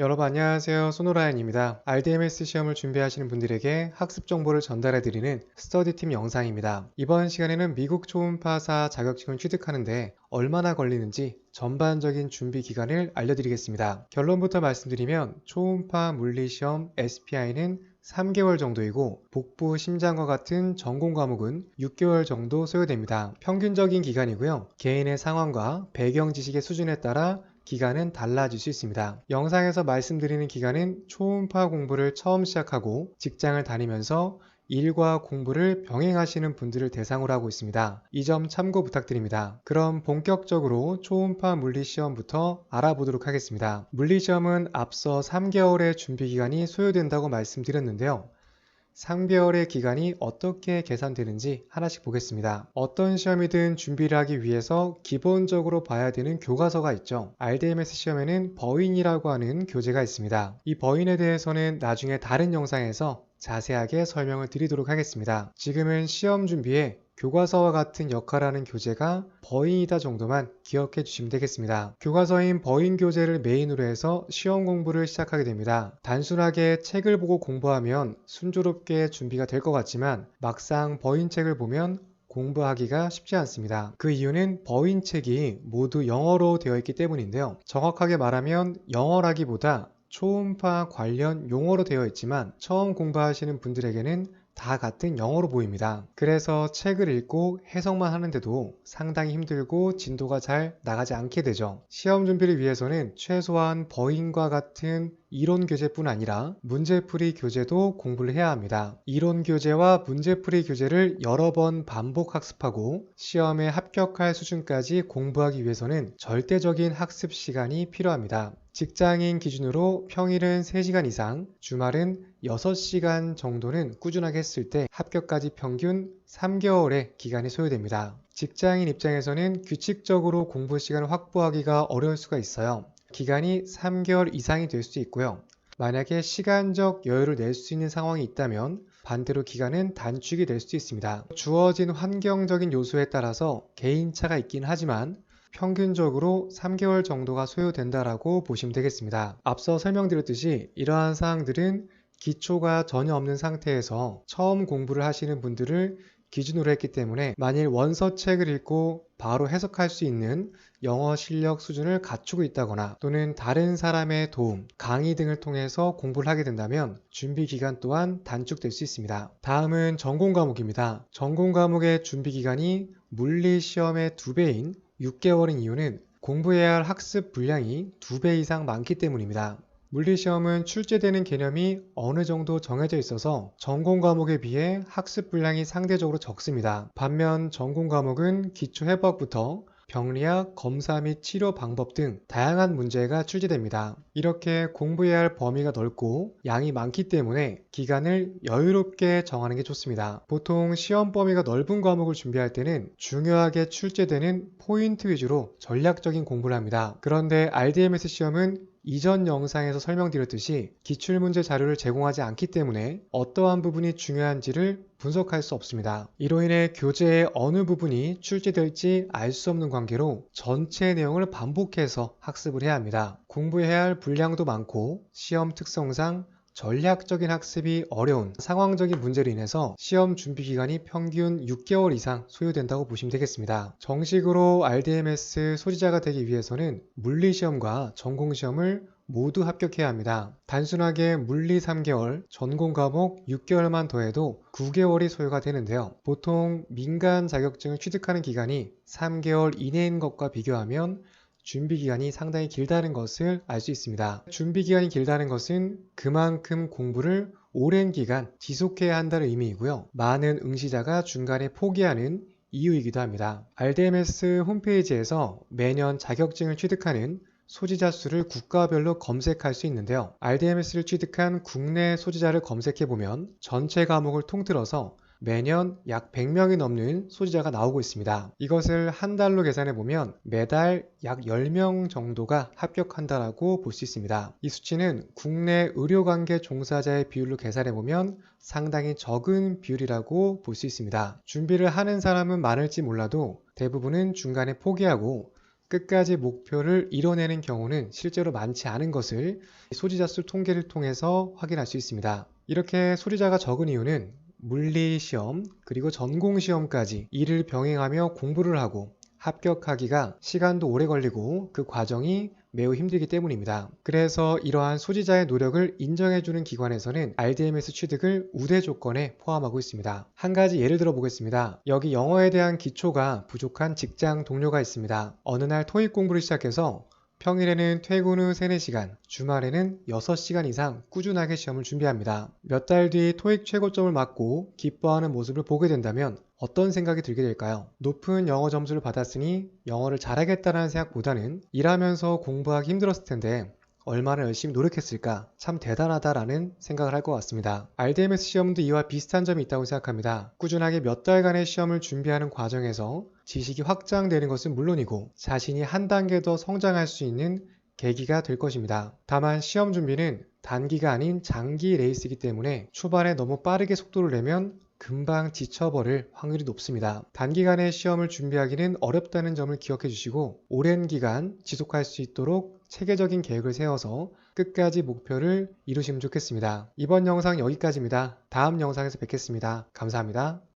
여러분 안녕하세요. 손호라연입니다. RDMS 시험을 준비하시는 분들에게 학습 정보를 전달해드리는 스터디팀 영상입니다. 이번 시간에는 미국 초음파사 자격증을 취득하는데 얼마나 걸리는지 전반적인 준비 기간을 알려드리겠습니다. 결론부터 말씀드리면 초음파 물리시험 SPI는 3개월 정도이고 복부 심장과 같은 전공 과목은 6개월 정도 소요됩니다. 평균적인 기간이고요. 개인의 상황과 배경 지식의 수준에 따라 기간은 달라질 수 있습니다. 영상에서 말씀드리는 기간은 초음파 공부를 처음 시작하고 직장을 다니면서 일과 공부를 병행하시는 분들을 대상으로 하고 있습니다. 이 점 참고 부탁드립니다. 그럼 본격적으로 초음파 물리시험부터 알아보도록 하겠습니다. 물리시험은 앞서 3개월의 준비 기간이 소요된다고 말씀드렸는데요. 3개월의 기간이 어떻게 계산되는지 하나씩 보겠습니다. 어떤 시험이든 준비를 하기 위해서 기본적으로 봐야 되는 교과서가 있죠. RDMS 시험에는 버인이라고 하는 교재가 있습니다. 이 버인에 대해서는 나중에 다른 영상에서 자세하게 설명을 드리도록 하겠습니다. 지금은 시험 준비에 교과서와 같은 역할하는 교재가 버인이다 정도만 기억해 주시면 되겠습니다. 교과서인 버인 교재를 메인으로 해서 시험 공부를 시작하게 됩니다. 단순하게 책을 보고 공부하면 순조롭게 준비가 될 것 같지만 막상 버인 책을 보면 공부하기가 쉽지 않습니다. 그 이유는 버인 책이 모두 영어로 되어 있기 때문인데요. 정확하게 말하면 영어라기보다 초음파 관련 용어로 되어 있지만 처음 공부하시는 분들에게는 다 같은 영어로 보입니다. 그래서 책을 읽고 해석만 하는데도 상당히 힘들고 진도가 잘 나가지 않게 되죠. 시험 준비를 위해서는 최소한 버인과 같은 이론 교재뿐 아니라 문제풀이 교재도 공부를 해야 합니다. 이론 교재와 문제풀이 교재를 여러 번 반복 학습하고 시험에 합격할 수준까지 공부하기 위해서는 절대적인 학습 시간이 필요합니다. 직장인 기준으로 평일은 3시간 이상, 주말은 6시간 정도는 꾸준하게 했을 때 합격까지 평균 3개월의 기간이 소요됩니다. 직장인 입장에서는 규칙적으로 공부 시간을 확보하기가 어려울 수가 있어요. 기간이 3개월 이상이 될 수 있고요. 만약에 시간적 여유를 낼 수 있는 상황이 있다면 반대로 기간은 단축이 될 수 있습니다. 주어진 환경적인 요소에 따라서 개인차가 있긴 하지만 평균적으로 3개월 정도가 소요된다라고 보시면 되겠습니다. 앞서 설명드렸듯이 이러한 사항들은 기초가 전혀 없는 상태에서 처음 공부를 하시는 분들을 기준으로 했기 때문에 만일 원서책을 읽고 바로 해석할 수 있는 영어 실력 수준을 갖추고 있다거나 또는 다른 사람의 도움, 강의 등을 통해서 공부를 하게 된다면 준비 기간 또한 단축될 수 있습니다. 다음은 전공 과목입니다. 전공 과목의 준비 기간이 물리 시험의 2배인 6개월인 이유는 공부해야 할 학습 분량이 2배 이상 많기 때문입니다. 물리시험은 출제되는 개념이 어느 정도 정해져 있어서 전공 과목에 비해 학습 분량이 상대적으로 적습니다. 반면 전공 과목은 기초 해부학부터 병리학, 검사 및 치료 방법 등 다양한 문제가 출제됩니다. 이렇게 공부해야 할 범위가 넓고 양이 많기 때문에 기간을 여유롭게 정하는 게 좋습니다. 보통 시험 범위가 넓은 과목을 준비할 때는 중요하게 출제되는 포인트 위주로 전략적인 공부를 합니다. 그런데 RDMS 시험은 이전 영상에서 설명드렸듯이 기출문제 자료를 제공하지 않기 때문에 어떠한 부분이 중요한지를 분석할 수 없습니다. 이로 인해 교재의 어느 부분이 출제될지 알 수 없는 관계로 전체 내용을 반복해서 학습을 해야 합니다. 공부해야 할 분량도 많고 시험 특성상 전략적인 학습이 어려운 상황적인 문제로 인해서 시험 준비 기간이 평균 6개월 이상 소요된다고 보시면 되겠습니다. 정식으로 RDMS 소지자가 되기 위해서는 물리시험과 전공시험을 모두 합격해야 합니다. 단순하게 물리 3개월, 전공 과목 6개월만 더해도 9개월이 소요가 되는데요. 보통 민간 자격증을 취득하는 기간이 3개월 이내인 것과 비교하면 준비 기간이 상당히 길다는 것을 알 수 있습니다. 준비 기간이 길다는 것은 그만큼 공부를 오랜 기간 지속해야 한다는 의미이고요. 많은 응시자가 중간에 포기하는 이유이기도 합니다. RDMS 홈페이지에서 매년 자격증을 취득하는 소지자 수를 국가별로 검색할 수 있는데요. RDMS를 취득한 국내 소지자를 검색해 보면 전체 과목을 통틀어서 매년 약 100명이 넘는 소지자가 나오고 있습니다. 이것을 한 달로 계산해 보면 매달 약 10명 정도가 합격한다라고 볼 수 있습니다. 이 수치는 국내 의료관계 종사자의 비율로 계산해 보면 상당히 적은 비율이라고 볼 수 있습니다. 준비를 하는 사람은 많을지 몰라도 대부분은 중간에 포기하고 끝까지 목표를 이뤄내는 경우는 실제로 많지 않은 것을 소지자 수 통계를 통해서 확인할 수 있습니다. 이렇게 소지자가 적은 이유는 물리 시험 그리고 전공 시험까지 이를 병행하며 공부를 하고 합격하기가 시간도 오래 걸리고 그 과정이 매우 힘들기 때문입니다. 그래서 이러한 소지자의 노력을 인정해주는 기관에서는 RDMS 취득을 우대 조건에 포함하고 있습니다. 한 가지 예를 들어 보겠습니다. 여기 영어에 대한 기초가 부족한 직장 동료가 있습니다. 어느 날 토익 공부를 시작해서 평일에는 퇴근 후 3, 4시간, 주말에는 6시간 이상 꾸준하게 시험을 준비합니다. 몇 달 뒤 토익 최고점을 맞고 기뻐하는 모습을 보게 된다면 어떤 생각이 들게 될까요? 높은 영어 점수를 받았으니 영어를 잘하겠다는 생각보다는 일하면서 공부하기 힘들었을 텐데 얼마나 열심히 노력했을까 참 대단하다라는 생각을 할 것 같습니다. RDMS 시험도 이와 비슷한 점이 있다고 생각합니다. 꾸준하게 몇 달간의 시험을 준비하는 과정에서 지식이 확장되는 것은 물론이고 자신이 한 단계 더 성장할 수 있는 계기가 될 것입니다. 다만 시험 준비는 단기가 아닌 장기 레이스이기 때문에 초반에 너무 빠르게 속도를 내면 금방 지쳐버릴 확률이 높습니다. 단기간에 시험을 준비하기는 어렵다는 점을 기억해 주시고 오랜 기간 지속할 수 있도록 체계적인 계획을 세워서 끝까지 목표를 이루시면 좋겠습니다. 이번 영상 여기까지입니다. 다음 영상에서 뵙겠습니다. 감사합니다.